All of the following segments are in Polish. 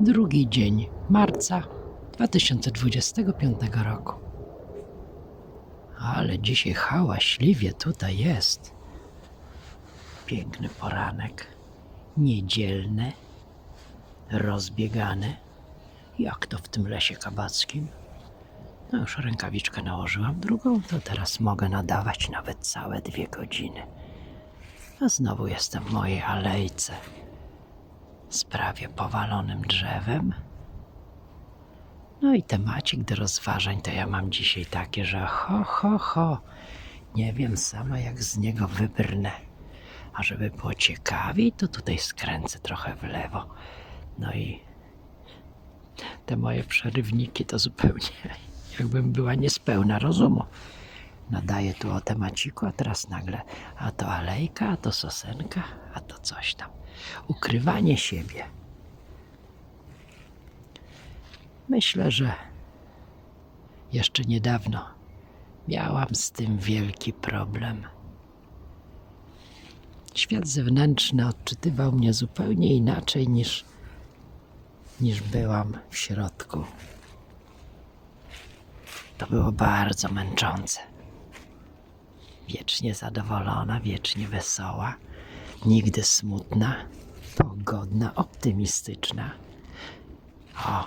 Drugi dzień marca 2025 roku. Ale dzisiaj hałaśliwie tutaj jest. Piękny poranek, niedzielny, rozbiegany, jak to w tym lesie kabackim. No już rękawiczkę nałożyłam, drugą, to teraz mogę nadawać nawet całe dwie godziny. A znowu jestem w mojej alejce z prawie powalonym drzewem. No i temacik do rozważań to ja mam dzisiaj takie, że ho, ho, ho, nie wiem sama jak z niego wybrnę. A żeby było ciekawiej, to tutaj skręcę trochę w lewo. No i te moje przerywniki to zupełnie jakbym była niespełna rozumu. Nadaję tu o temaciku, a teraz nagle a to alejka, a to sosenka, a to coś tam. Ukrywanie siebie. Myślę, że jeszcze niedawno miałam z tym wielki problem. Świat zewnętrzny odczytywał mnie zupełnie inaczej niż, niż byłam w środku. To było bardzo męczące. Wiecznie zadowolona, wiecznie wesoła, nigdy smutna, pogodna, optymistyczna. O,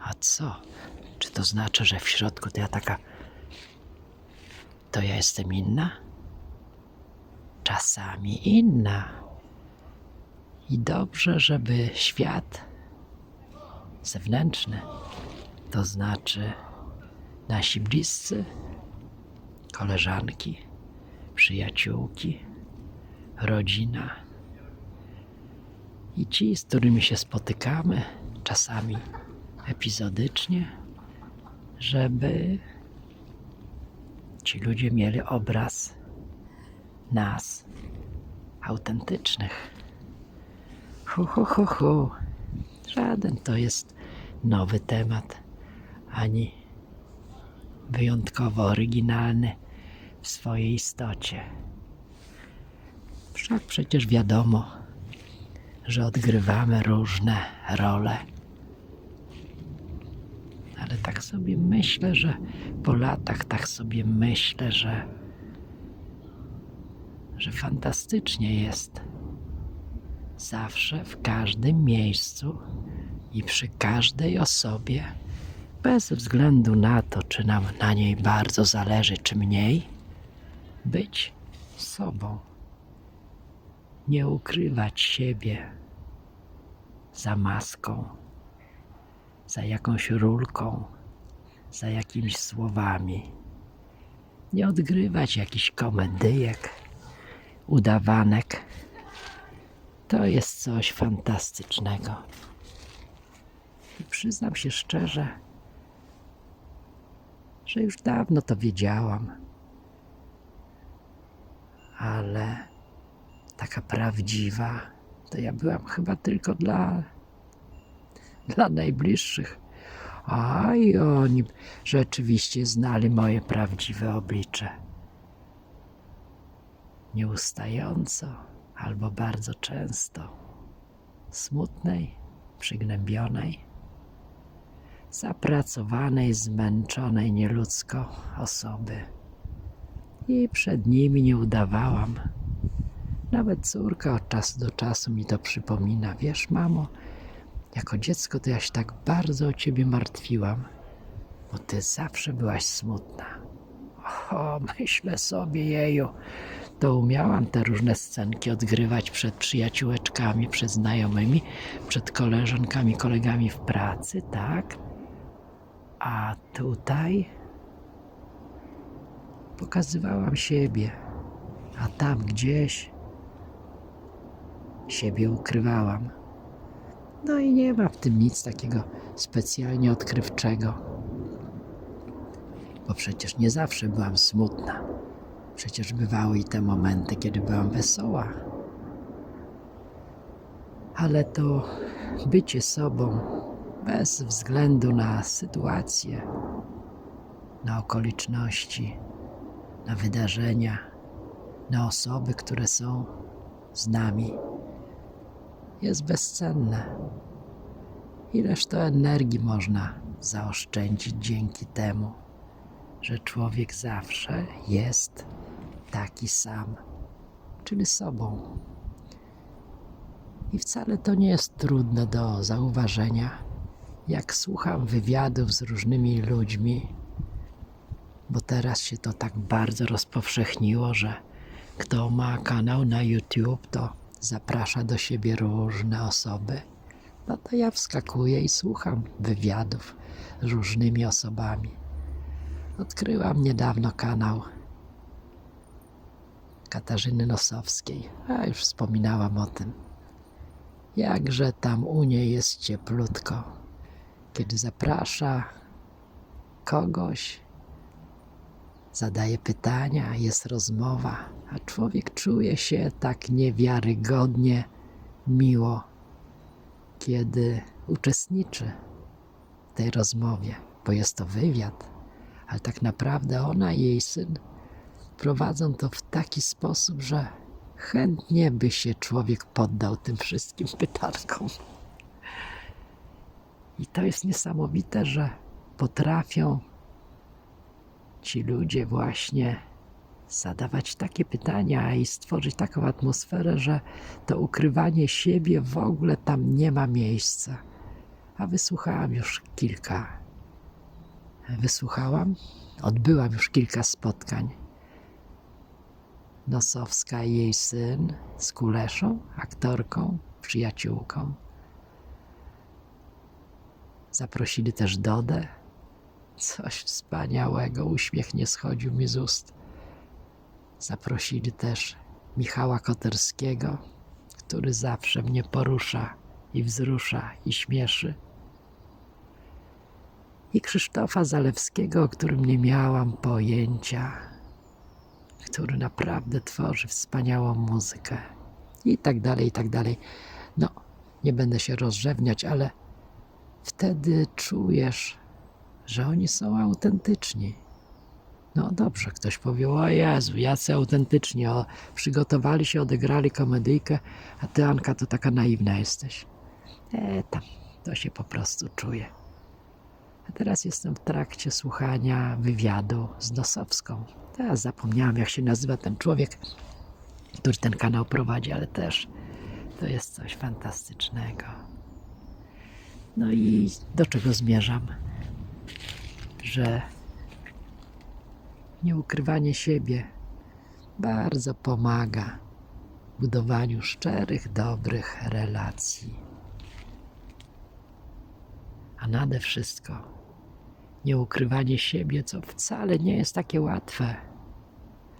a co? Czy to znaczy, że w środku to ja taka. To ja jestem inna? Czasami inna. I dobrze, żeby świat zewnętrzny, to znaczy nasi bliscy, koleżanki, przyjaciółki, rodzina i ci, z którymi się spotykamy, czasami epizodycznie, żeby ci ludzie mieli obraz nas, autentycznych. Hu, hu, hu, hu. Żaden to jest nowy temat, ani wyjątkowo oryginalny w swojej istocie. Wszak przecież wiadomo, że odgrywamy różne role. Ale tak sobie myślę, że po latach tak sobie myślę, że, że fantastycznie jest zawsze w każdym miejscu i przy każdej osobie, bez względu na to, czy nam na niej bardzo zależy, czy mniej, być sobą. Nie ukrywać siebie za maską, za jakąś rulką, za jakimiś słowami. Nie odgrywać jakichś komedyjek, udawanek. To jest coś fantastycznego. I przyznam się szczerze, że już dawno to wiedziałam, ale taka prawdziwa, to ja byłam chyba tylko dla, dla najbliższych. A i oni rzeczywiście znali moje prawdziwe oblicze. Nieustająco albo bardzo często, smutnej, przygnębionej, zapracowanej, zmęczonej nieludzko osoby. I przed nimi nie udawałam. Nawet córka od czasu do czasu mi to przypomina. Wiesz, mamo, jako dziecko to ja się tak bardzo o ciebie martwiłam, bo ty zawsze byłaś smutna. O, myślę sobie, jeju, to umiałam te różne scenki odgrywać przed przyjaciółeczkami, przed znajomymi, przed koleżankami, kolegami w pracy, tak? A tutaj pokazywałam siebie, a tam gdzieś siebie ukrywałam. No i nie ma w tym nic takiego specjalnie odkrywczego, bo przecież nie zawsze byłam smutna. Przecież bywały i te momenty, kiedy byłam wesoła. Ale to bycie sobą bez względu na sytuację, na okoliczności, na wydarzenia, na osoby, które są z nami, jest bezcenne. Ileż to energii można zaoszczędzić dzięki temu, że człowiek zawsze jest taki sam, czyli sobą. I wcale to nie jest trudne do zauważenia. Jak słucham wywiadów z różnymi ludźmi, bo teraz się to tak bardzo rozpowszechniło, że kto ma kanał na YouTube, to zaprasza do siebie różne osoby. No to ja wskakuję i słucham wywiadów z różnymi osobami. Odkryłam niedawno kanał Katarzyny Nosowskiej, a już wspominałam o tym. Jakże tam u niej jest cieplutko, kiedy zaprasza kogoś, zadaje pytania, jest rozmowa, a człowiek czuje się tak niewiarygodnie miło, kiedy uczestniczy w tej rozmowie, bo jest to wywiad, ale tak naprawdę ona i jej syn prowadzą to w taki sposób, że chętnie by się człowiek poddał tym wszystkim pytankom. I to jest niesamowite, że potrafią ci ludzie właśnie zadawać takie pytania i stworzyć taką atmosferę, że to ukrywanie siebie w ogóle tam nie ma miejsca. A wysłuchałam już kilka. Wysłuchałam, odbyłam już kilka spotkań. Nosowska i jej syn z Kuleszą, aktorką, przyjaciółką. Zaprosili też Dodę. Coś wspaniałego, uśmiech nie schodził mi z ust. Zaprosili też Michała Koterskiego, który zawsze mnie porusza i wzrusza i śmieszy. I Krzysztofa Zalewskiego, o którym nie miałam pojęcia, który naprawdę tworzy wspaniałą muzykę. I tak dalej, i tak dalej. No, nie będę się rozrzewniać, ale wtedy czujesz, że oni są autentyczni. No dobrze, ktoś powie, o Jezu, jacy autentyczni, o, przygotowali się, odegrali komedyjkę, a ty, Anka, to taka naiwna jesteś. E, tam, to się po prostu czuje. A teraz jestem w trakcie słuchania wywiadu z Nosowską. Teraz zapomniałam, jak się nazywa ten człowiek, który ten kanał prowadzi, ale też to jest coś fantastycznego. No i do czego zmierzam? Że nieukrywanie siebie bardzo pomaga w budowaniu szczerych, dobrych relacji. A nade wszystko nieukrywanie siebie, co wcale nie jest takie łatwe,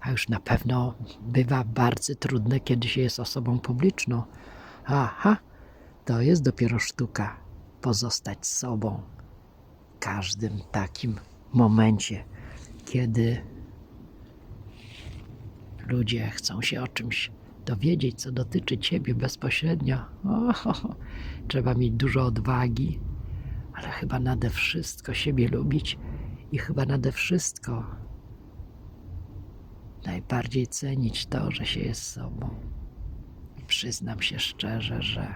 a już na pewno bywa bardzo trudne, kiedy się jest osobą publiczną. Aha, to jest dopiero sztuka pozostać sobą każdym takim momencie, kiedy ludzie chcą się o czymś dowiedzieć, co dotyczy ciebie bezpośrednio. Trzeba mieć dużo odwagi, ale chyba nade wszystko siebie lubić i chyba nade wszystko najbardziej cenić to, że się jest sobą. I przyznam się szczerze, że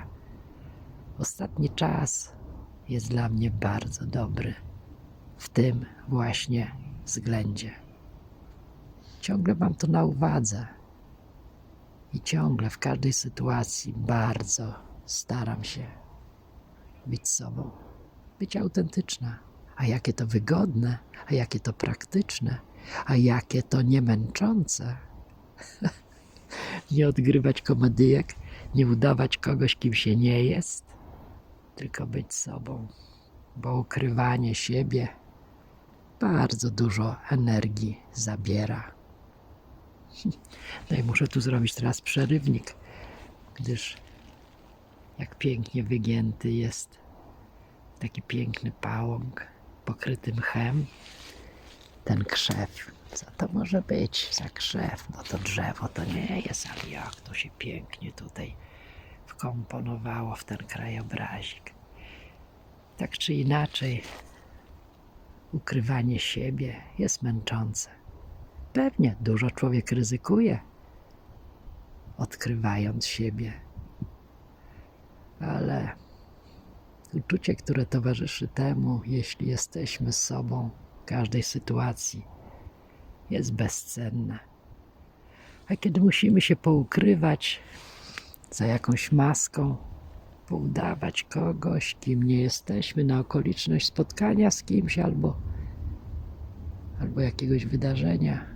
ostatni czas jest dla mnie bardzo dobry w tym właśnie względzie. Ciągle mam to na uwadze i ciągle w każdej sytuacji bardzo staram się być sobą być autentyczna. A jakie to wygodne, a jakie to praktyczne, a jakie to niemęczące. nie odgrywać komedyjek, nie udawać kogoś, kim się nie jest, tylko być sobą, bo ukrywanie siebie bardzo dużo energii zabiera. No i muszę tu zrobić teraz przerywnik, gdyż jak pięknie wygięty jest taki piękny pałąk pokryty mchem. Ten krzew. Co to może być za krzew? No to drzewo to nie jest, ale jak to się pięknie tutaj wkomponowało w ten krajobrazik. Tak czy inaczej, ukrywanie siebie jest męczące. Pewnie dużo człowiek ryzykuje, odkrywając siebie, ale uczucie, które towarzyszy temu, jeśli jesteśmy z sobą w każdej sytuacji, jest bezcenne. A kiedy musimy się poukrywać za jakąś maską, poudawać kogoś, kim nie jesteśmy, na okoliczność spotkania z kimś albo, albo jakiegoś wydarzenia,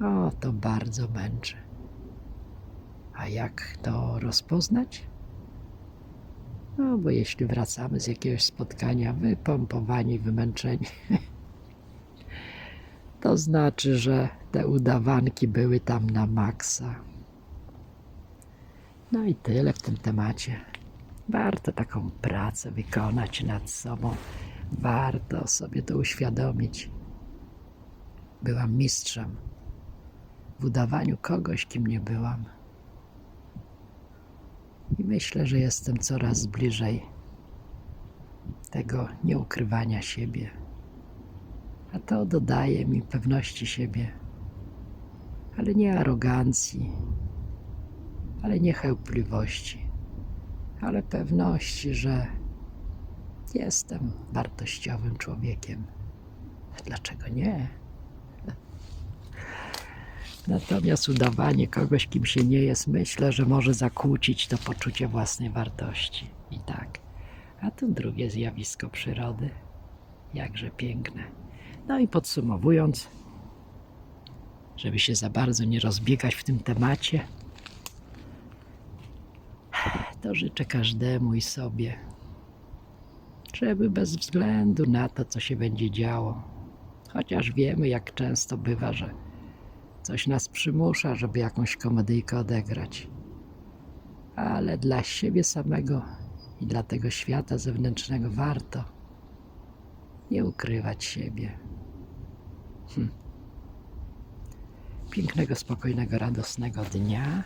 o, to bardzo męczy. A jak to rozpoznać? No, bo jeśli wracamy z jakiegoś spotkania wypompowani, wymęczeni, to znaczy, że te udawanki były tam na maksa. No i tyle w tym temacie. Warto taką pracę wykonać nad sobą. Warto sobie to uświadomić. Byłam mistrzem w udawaniu kogoś, kim nie byłam. I myślę, że jestem coraz bliżej tego nieukrywania siebie. A to dodaje mi pewności siebie, ale nie arogancji, ale nie chełpliwości, ale pewności, że jestem wartościowym człowiekiem. Dlaczego nie? Natomiast udawanie kogoś, kim się nie jest, myślę, że może zakłócić to poczucie własnej wartości. I tak. A tu drugie zjawisko przyrody. Jakże piękne. No i podsumowując, żeby się za bardzo nie rozbiegać w tym temacie, to życzę każdemu i sobie, żeby bez względu na to, co się będzie działo, chociaż wiemy, jak często bywa, że coś nas przymusza, żeby jakąś komedyjkę odegrać, ale dla siebie samego i dla tego świata zewnętrznego warto nie ukrywać siebie. Hm. Pięknego, spokojnego, radosnego dnia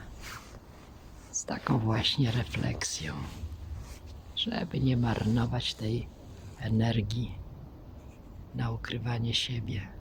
z taką właśnie refleksją, żeby nie marnować tej energii na ukrywanie siebie.